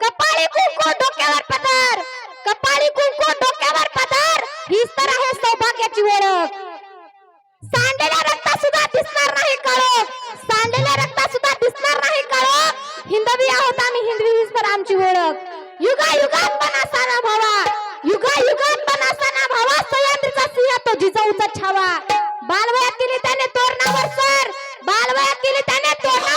कपाळी कुंकू डोक्यावर पदर. कपाळी कुंकू डोक्यावर पदर. हीच तर आहे सौभाग्याची ओळख. सांडलेल्या रक्ता सुद्धा दिसणार नाही काळोख. सांडलेल्या रक्ता सुद्धा दिसणार नाही काळोख. हिंदवी आहोत आम्ही हिंदवी हीच तर आमची ओळख. युगा युगात बनासाना भावा. युगा युगात बनासाना भावा. सह्याद्रीचा सिंह तो जिजाऊचा छावा. बालवयात केली त्याने तोरणावर सर. बालवयात केली त्याने तोरणा